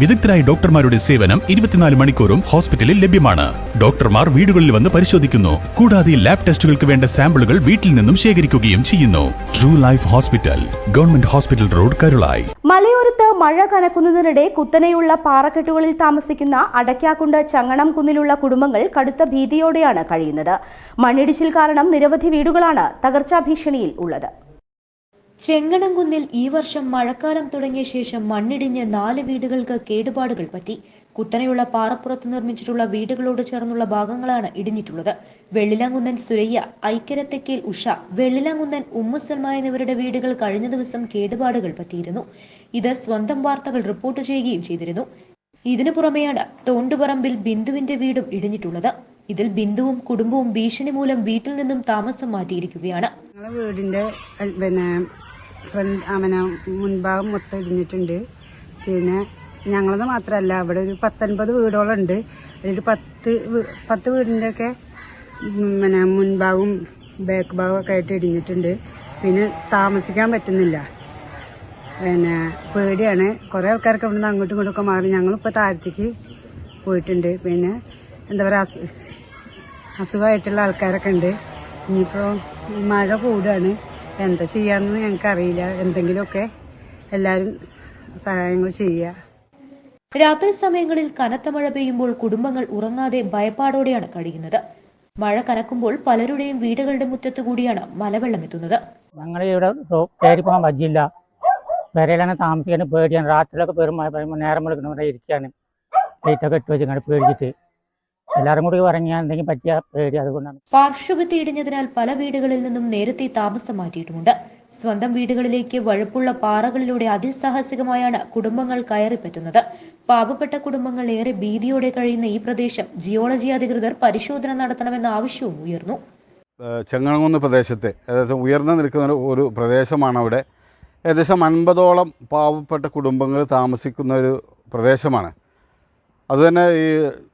വിദഗ്ധരായ ഡോക്ടർമാരുടെ സേവനം ഇരുപത്തിനാല് മണിക്കൂറും ഹോസ്പിറ്റലിൽ ലഭ്യമാണ്. ഡോക്ടർമാർ വീടുകളിൽ വന്ന് പരിശോധിക്കുന്നു. കൂടാതെ ലാബ് ടെസ്റ്റുകൾക്ക് വേണ്ട സാമ്പിളുകൾ വീട്ടിൽ നിന്നും ശേഖരിക്കുകയും ചെയ്യുന്നു. True life hospital government hospital road Karulai മലയോരത്ത് മഴ കനക്കുന്നതിനിടെ കുത്തനെയുള്ള പാറക്കെട്ടുകളിൽ താമസിക്കുന്ന അടയ്ക്കാക്കുണ്ട് ചങ്ങണം കുന്നിലുള്ള കുടുംബങ്ങൾ കടുത്ത ഭീതിയോടെയാണ് കഴിയുന്നത്. മണ്ണിടിച്ചിൽ കാരണം നിരവധി വീടുകളാണ് തകർച്ചാ ഭീഷണിയിൽ ഉള്ളത്. ചെങ്ങണംകുന്നിൽ ഈ വർഷം മഴക്കാലം തുടങ്ങിയ ശേഷം മണ്ണിടിഞ്ഞ് നാല് വീടുകൾക്ക് കേടുപാടുകൾ പറ്റി. കുത്തനെയുള്ള പാറപ്പുറത്ത് നിർമ്മിച്ചിട്ടുള്ള വീടുകളോട് ചേർന്നുള്ള ഭാഗങ്ങളാണ് ഇടിഞ്ഞിട്ടുള്ളത്. വെള്ളിലാങ്കുന്നൻ സുരയ്യ ഐക്കരത്തെക്കേൽ ഉഷ വെള്ളിലാങ്കുന്നൻ ഉമ്മുസൽമ എന്നിവരുടെ വീടുകൾ കഴിഞ്ഞ ദിവസം കേടുപാടുകൾ പറ്റിയിരുന്നു. ഇത് സ്വന്തം വാർത്തകൾ റിപ്പോർട്ട് ചെയ്യുകയും ചെയ്തിരുന്നു. ഇതിനു പുറമെയാണ് തോണ്ടുപറമ്പിൽ ബിന്ദുവിന്റെ വീടും ഇടിഞ്ഞിട്ടുള്ളത്. ഇതിൽ ബിന്ദുവും കുടുംബവും ഭീഷണി മൂലം വീട്ടിൽ നിന്നും താമസം മാറ്റിയിരിക്കുകയാണ്. വീടിന്റെ പിന്നെ ഫ്രണ്ട് അവന മുൻഭാഗം മൊത്തം ഇടിഞ്ഞിട്ടുണ്ട്. പിന്നെ ഞങ്ങളത് മാത്രമല്ല അവിടെ ഒരു പത്തൊൻപത് വീടുകളുണ്ട്. അതിൽ പത്ത് പത്ത് വീടിന്റെയൊക്കെ പിന്നെ മുൻഭാഗവും ബാക്ക് ഭാഗവും ഒക്കെ ആയിട്ട് ഇടിഞ്ഞിട്ടുണ്ട്. പിന്നെ താമസിക്കാൻ പറ്റുന്നില്ല. പിന്നെ പേടിയാണ്. കുറേ ആൾക്കാർക്ക് ഇവിടുന്ന് അങ്ങോട്ടും ഇങ്ങോട്ടും ഒക്കെ മാറി. ഞങ്ങളിപ്പോൾ താഴത്തേക്ക് പോയിട്ടുണ്ട്. പിന്നെ എന്താ പറയുക അസുഖമായിട്ടുള്ള ആൾക്കാരൊക്കെ ഉണ്ട്. ഇനിയിപ്പോൾ മഴ കൂടുകയാണ് എന്താ ചെയ്യാന്ന് ഞങ്ങൾക്ക് അറിയില്ല എന്തെങ്കിലുമൊക്കെ എല്ലാരും സഹായങ്ങൾ ചെയ്യുക രാത്രി സമയങ്ങളിൽ കനത്ത മഴ പെയ്യുമ്പോൾ കുടുംബങ്ങൾ ഉറങ്ങാതെ ഭയപ്പാടോടെയാണ് കഴിയുന്നത്. മഴ കനക്കുമ്പോൾ പലരുടെയും വീടുകളുടെ മുറ്റത്ത് കൂടിയാണ് മലവെള്ളം എത്തുന്നത്. ഞങ്ങൾ ഇവിടെ കയറി പോകാൻ പറ്റില്ല വരയിലാണ് താമസിക്കാൻ പേടിയാണ്. രാത്രിയിലൊക്കെ പേരും മഴ പറയുമ്പോൾ നേരം വിളിക്കണം ഇവിടെ ഇരിക്കാനും ലൈറ്റൊക്കെ ഇട്ട് വെച്ചിട്ട് പേടിച്ചിട്ട്. എല്ലാവരും കൂടി പറഞ്ഞാൽ എന്തെങ്കിലും പറ്റിയ പേടി അതുകൊണ്ടാണ്. പാർശ്വഭിത്തി ഇടിഞ്ഞതിനാൽ പല വീടുകളിൽ നിന്നും നേരത്തെ താമസം മാറ്റിയിട്ടുമുണ്ട്. സ്വന്തം വീടുകളിലേക്ക് വഴുപ്പുള്ള പാറകളിലൂടെ അതിസാഹസികമായാണ് കുടുംബങ്ങൾ കയറിപ്പറ്റുന്നത്. പാവപ്പെട്ട കുടുംബങ്ങൾ ഏറെ ഭീതിയോടെ കഴിയുന്ന ഈ പ്രദേശം ജിയോളജി അധികൃതർ പരിശോധന നടത്തണമെന്ന ആവശ്യവും ഉയർന്നു. ഏഹ് പ്രദേശത്തെ അതായത് ഏകദേശം ഉയർന്നു നിൽക്കുന്ന ഒരു- ഒരു പ്രദേശമാണ് അവിടെ. ഏകദേശം അൻപതോളം പാവപ്പെട്ട കുടുംബങ്ങൾ താമസിക്കുന്ന ഒരു പ്രദേശമാണ്. അതുതന്നെ ഈ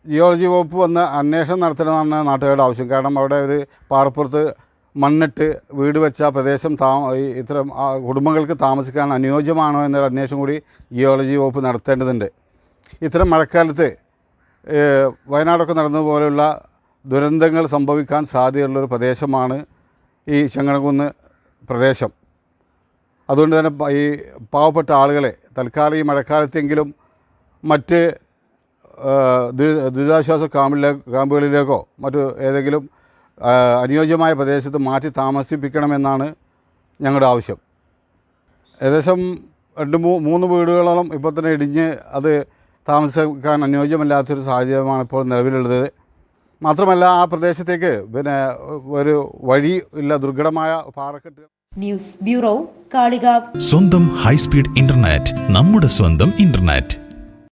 ജിയോളജി വകുപ്പ് വന്ന് അന്വേഷണം നടത്തണമെന്നാണ് നാട്ടുകാരുടെ ആവശ്യം. കാരണം അവിടെ ഒരു പാറപ്പുറത്ത് മണ്ണിട്ട് വീട് വെച്ച പ്രദേശം താ ഇത്തരം കുടുംബങ്ങൾക്ക് താമസിക്കാൻ അനുയോജ്യമാണോ എന്നൊരു അന്വേഷണം കൂടി ജിയോളജി വകുപ്പ് നടത്തേണ്ടതുണ്ട്. ഇത്തരം മഴക്കാലത്ത് വയനാടൊക്കെ നടന്നതുപോലെയുള്ള ദുരന്തങ്ങൾ സംഭവിക്കാൻ സാധ്യതയുള്ളൊരു പ്രദേശമാണ് ഈ ചെങ്ങണകുന്ന് പ്രദേശം. അതുകൊണ്ട് തന്നെ ഈ പാവപ്പെട്ട ആളുകളെ തൽക്കാലം ഈ മഴക്കാലത്തെങ്കിലും മറ്റ് ദുരിതാശ്വാസ ക്യാമ്പിലെ ക്യാമ്പുകളിലേക്കോ മറ്റു ഏതെങ്കിലും അനുയോജ്യമായ പ്രദേശത്ത് മാറ്റി താമസിപ്പിക്കണമെന്നാണ് ഞങ്ങളുടെ ആവശ്യം. ഏകദേശം രണ്ട് മൂ മൂന്ന് വീടുകളോളം ഇപ്പോൾ തന്നെ ഇടിഞ്ഞ് അത് താമസിക്കാൻ അനുയോജ്യമല്ലാത്തൊരു സാഹചര്യമാണ് ഇപ്പോൾ നിലവിലുള്ളത്. മാത്രമല്ല ആ പ്രദേശത്തേക്ക് പിന്നെ ഒരു വഴി ഇല്ല ദുർഘടമായ പാറക്കെട്ട്. News bureau Kalikavu. സ്വന്തം ഹൈസ്പീഡ് ഇന്റർനെറ്റ് നമ്മുടെ സ്വന്തം ഇന്റർനെറ്റ്.